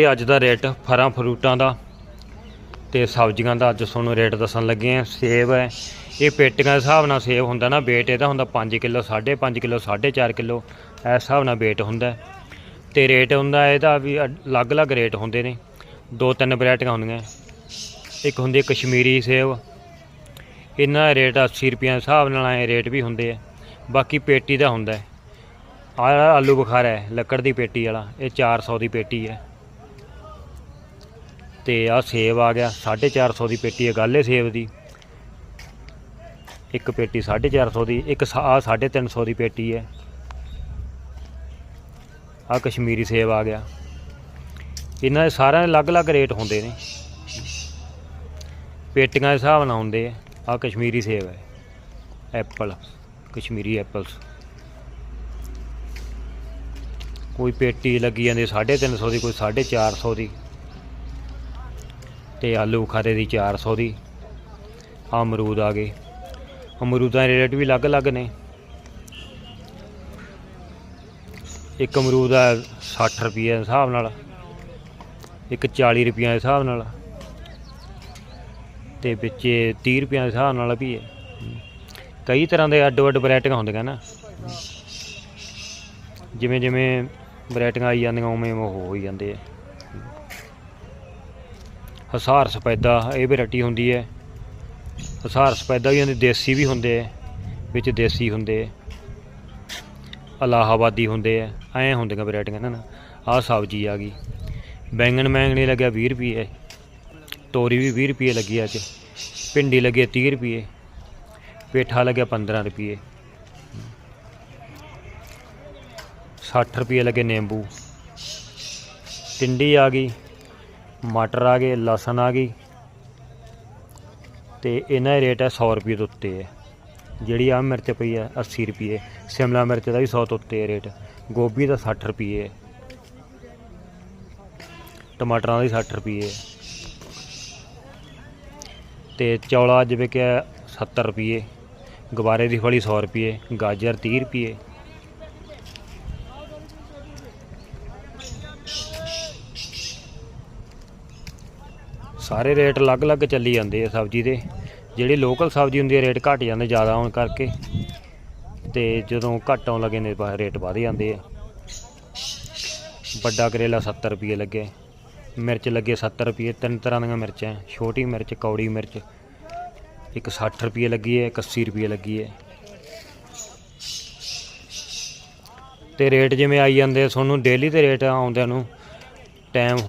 ਇਹ ਅੱਜ ਦਾ ਰੇਟ ਫਰਾਂ ਫਰੂਟਾਂ ਦਾ ਤੇ ਸਬਜ਼ੀਆਂ ਦਾ ਅੱਜ ਤੁਹਾਨੂੰ ਰੇਟ ਦੱਸਣ ਲੱਗੇ ਆ ਸੇਬ ਹੈ। ਇਹ ਪੇਟੀਆਂ ਦੇ ਹਿਸਾਬ ਨਾਲ ਸੇਬ ਹੁੰਦਾ ਨਾ, weight ਇਹਦਾ ਹੁੰਦਾ 5 ਕਿਲੋ 5.5 ਕਿਲੋ 4.5 ਕਿਲੋ, ਇਸ ਹਿਸਾਬ ਨਾਲ weight ਹੁੰਦਾ ਹੈ। ਤੇ ਰੇਟ ਹੁੰਦਾ ਇਹਦਾ ਵੀ ਅਲੱਗ-ਅਲੱਗ ਰੇਟ ਹੁੰਦੇ ਨੇ। ਦੋ ਤਿੰਨ ਵੈਰਾਈਟੀਆਂ ਹੁੰਦੀਆਂ। ਇੱਕ ਹੁੰਦੀ ਹੈ ਕਸ਼ਮੀਰੀ ਸੇਬ। ਇਹਨਾਂ ਦਾ ਰੇਟ 80 ਰੁਪਏ ਦੇ ਹਿਸਾਬ ਨਾਲ ਐ ਰੇਟ ਵੀ ਹੁੰਦੇ ਆ। ਬਾਕੀ ਪੇਟੀ ਦਾ ਹੁੰਦਾ ਹੈ। ਆਲੂ ਬੁਖਾਰਾ ਹੈ, ਲੱਕੜ ਦੀ ਪੇਟੀ ਵਾਲਾ। ਇਹ 400 ਦੀ ਪੇਟੀ ਹੈ। ਤੇ ਆ ਸੇਬ ਆ ਗਿਆ 450 ਦੀ ਪੇਟੀ ਹੈ, ਗਾਲੇ ਸੇਬ ਦੀ। ਇੱਕ ਪੇਟੀ 450 ਦੀ, ਇੱਕ ਆ 350 ਦੀ ਪੇਟੀ ਹੈ। ਆ ਕਸ਼ਮੀਰੀ ਸੇਬ ਆ ਗਿਆ। ਇਹਨਾਂ ਦੇ ਸਾਰਿਆਂ ਦੇ ਅਲੱਗ-ਅਲੱਗ ਰੇਟ ਹੁੰਦੇ ਨੇ। ਪੇਟੀਆਂ ਦੇ ਹਿਸਾਬ ਨਾਲ ਹੁੰਦੇ ਆ। ਆ ਕਸ਼ਮੀਰੀ ਸੇਬ ਹੈ। Apple, Kashmiri apples. ਕੋਈ ਪੇਟੀ ਲੱਗੀ ਜਾਂਦੀ 350 ਦੀ, ਕੋਈ 450 ਦੀ। ਤੇ ਆਲੂ ਖਾਰੇ ਦੀ 400 ਦੀ। ਆ ਅਮਰੂਦ ਆ ਗਏ। ਅਮਰੂਦਾਂ ਦੇ ਰੇਟ ਵੀ ਅਲੱਗ-ਅਲੱਗ ਨੇ। ਇੱਕ ਅਮਰੂਦ ਆ 60 ਰੁਪਏ ਦੇ ਹਿਸਾਬ ਨਾਲ, ਇੱਕ 40 ਰੁਪਏ ਦੇ ਹਿਸਾਬ ਨਾਲ, ਤੇ ਵਿੱਚ 30 ਰੁਪਏ ਦੇ ਹਿਸਾਬ ਨਾਲ ਵੀ ਹੈ ਕਈ ਤਰ੍ਹਾਂ ਦੇ ਅੱਡ-ਅੱਡ ਵੈਰਾਈਟੀਆਂ ਹੁੰਦੀਆਂ ਨਾ। ਜਿਵੇਂ ਜਿਵੇਂ ਵੈਰਾਈਟੀਆਂ ਆਈ ਜਾਂਦੀਆਂ ਉਵੇਂ ਉਵੇਂ ਉਹ ਹੋਈ ਜਾਂਦੇ ਆ। ਹਸਾਰ ਸਪੈਦਾ, ਇਹ ਵੈਰਾਈਟੀ ਹੁੰਦੀ ਹੈ। ਹਸਾਰ ਸਪੈਦਾ ਵੀ ਹੁੰਦੀ, ਦੇਸੀ ਵੀ ਹੁੰਦੇ ਆ ਵਿੱਚ ਦੇਸੀ ਹੁੰਦੇ। ਆ ਇਲਾਹਾਬਾਦੀ ਹੁੰਦੇ ਆ, ਐਂ ਹੁੰਦੀਆਂ ਵੈਰਾਈਟੀਆਂ ਨਾ ਆਹ ਸਬਜ਼ੀ ਆ ਗਈ। ਬੈਂਗਣ ਮੈਂਗਣੀ ਲੱਗਿਆ 20 ਰੁਪਏ। ਤੋਰੀ ਵੀ 20 ਰੁਪਏ ਲੱਗੀ ਅੱਜ। ਭਿੰਡੀ ਲੱਗੀ 30 ਰੁਪਏ। ਪੇਠਾ ਲੱਗਿਆ 15 ਰੁਪਏ। 60 ਰੁਪਏ ਲੱਗੇ ਨਿੰਬੂ। ਟਿੰਡੀ ਆ ਗਈ। ਮਟਰ ਆ ਗਏ, ਲਸਣ ਆ ਗਈ ਤੇ ਇਹਨਾਂ ਦਾ ਰੇਟ ਹੈ 100 ਰੁਪਏ ਤੋਂ ਉੱਤੇ ਹੈ। ਜਿਹੜੀ ਆ ਮਿਰਚ ਪਈ ਹੈ 80 ਰੁਪਏ। ਸ਼ਿਮਲਾ ਮਿਰਚ ਦਾ ਵੀ 100 ਤੋਂ ਉੱਤੇ ਰੇਟ। ਗੋਭੀ ਦਾ 60 ਰੁਪਏ ਟਮਾਟਰਾਂ ਦਾ ਵੀ 60 ਰੁਪਏ ਹੈ। ਤੇ ਚੌਲਾ ਅੱਜ ਵਿਕਿਆ 70 ਰੁਪਏ। ਗਵਾਰੇ ਦੀ ਫਲੀ 100 ਰੁਪਏ। ਗਾਜਰ 30 ਰੁਪਏ। ਸਾਰੇ ਰੇਟ ਅਲੱਗ-ਅਲੱਗ ਚੱਲੀ ਜਾਂਦੇ ਆ ਸਬਜ਼ੀ ਦੇ। ਜਿਹੜੀ ਲੋਕਲ ਸਬਜ਼ੀ ਹੁੰਦੀ ਹੈ ਰੇਟ ਘਟ ਜਾਂਦੇ ਜ਼ਿਆਦਾ ਹੋਣ ਕਰਕੇ। ਤੇ ਜਦੋਂ ਘੱਟ ਆਉਣ ਲੱਗੇ ਨੇ ਰੇਟ ਵਧ ਜਾਂਦੇ ਆ। ਵੱਡਾ ਕਰੇਲਾ 70 ਰੁਪਏ ਲੱਗੇ ਮਿਰਚ ਲੱਗੇ 70 ਰੁਪਏ ਤਿੰਨ ਤਰ੍ਹਾਂ ਦੀਆਂ ਮਿਰਚਾਂ, ਛੋਟੀ ਮਿਰਚ, ਕੌੜੀ ਮਿਰਚ। ਇੱਕ 60 ਰੁਪਏ ਲੱਗੀ ਹੈ, ਇੱਕ 80 ਰੁਪਏ ਲੱਗੀ ਹੈ। ਤੇ ਰੇਟ ਜਿਵੇਂ ਆਈ ਜਾਂਦੇ ਤੁਹਾਨੂੰ ਡੇਲੀ ਦੇ ਰੇਟ ਆਉਂਦਿਆਂ ਨੂੰ ਟਾਈਮ